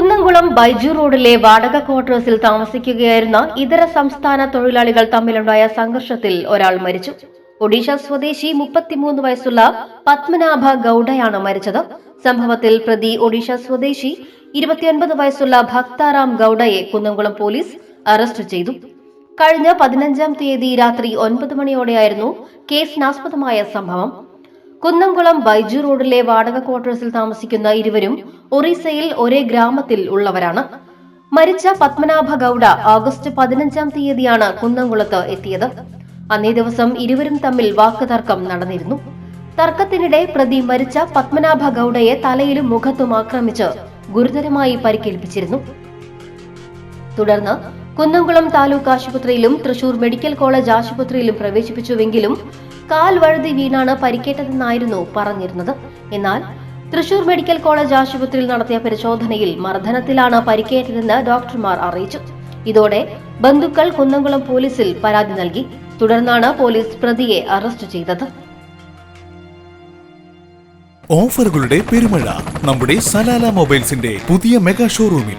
ബൈജു റോഡിലെ വാടക ക്വാർട്ടേഴ്സിൽ താമസിക്കുകയായിരുന്ന ഇതര സംസ്ഥാന തൊഴിലാളികൾ തമ്മിലുണ്ടായ സംഘർഷത്തിൽ ഒരാൾ മരിച്ചു. ഒഡീഷ സ്വദേശി മുപ്പത്തിമൂന്ന് വയസ്സുള്ള പത്മനാഭ ഗൌഡയാണ് മരിച്ചത്. സംഭവത്തിൽ പ്രതി ഒഡീഷ സ്വദേശി ഇരുപത്തിയൊൻപത് വയസ്സുള്ള ഭക്താറാം ഗൌഡയെ കുന്നംകുളം പോലീസ് അറസ്റ്റ് ചെയ്തു. കഴിഞ്ഞ പതിനഞ്ചാം തീയതി രാത്രി ഒൻപത് മണിയോടെയായിരുന്നു കേസിനാസ്പദമായ സംഭവം. കുന്നംകുളം ബൈജു റോഡിലെ വാടക ക്വാർട്ടേഴ്സിൽ താമസിക്കുന്ന ഇരുവരും ഒറീസയിൽ ഒരേ ഗ്രാമത്തിൽ ഉള്ളവരാണ്. മരിച്ച പത്മനാഭ ഗൌഡ ആഗസ്റ്റ് പതിനഞ്ചാം തീയതിയാണ് കുന്നംകുളത്ത് എത്തിയത്. അന്നേ ദിവസം ഇരുവരും തമ്മിൽ വാക്കുതർക്കം നടന്നിരുന്നു. തർക്കത്തിനിടെ പ്രതി മരിച്ച പത്മനാഭ ഗൌഡയെ തലയിലും മുഖത്തും ആക്രമിച്ച് ഗുരുതരമായി പരിക്കേൽപ്പിച്ചിരുന്നു. തുടർന്ന് കുന്നംകുളം താലൂക്ക് ആശുപത്രിയിലും തൃശൂർ മെഡിക്കൽ കോളേജ് ആശുപത്രിയിലും പ്രവേശിപ്പിച്ചുവെങ്കിലും കാൽ വഴുതി വീണാണ് പരിക്കേറ്റതെന്നായിരുന്നു പറഞ്ഞിരുന്നത്. എന്നാൽ തൃശൂർ മെഡിക്കൽ കോളേജ് ആശുപത്രിയിൽ നടത്തിയ പരിശോധനയിൽ മർദ്ദനത്തിലാണ് പരിക്കേറ്റതെന്ന് ഡോക്ടർമാർ അറിയിച്ചു. ഇതോടെ ബന്ധുക്കൾ കുന്നംകുളം പോലീസിൽ പരാതി നൽകി. തുടർന്നാണ് പോലീസ് പ്രതിയെ അറസ്റ്റ് ചെയ്തത്. ഓഫറുകളുടെ പെരുമഴ നമ്മുടെ സലാല മൊബൈൽസിന്റെ പുതിയ മെഗാ ഷോറൂമിൽ.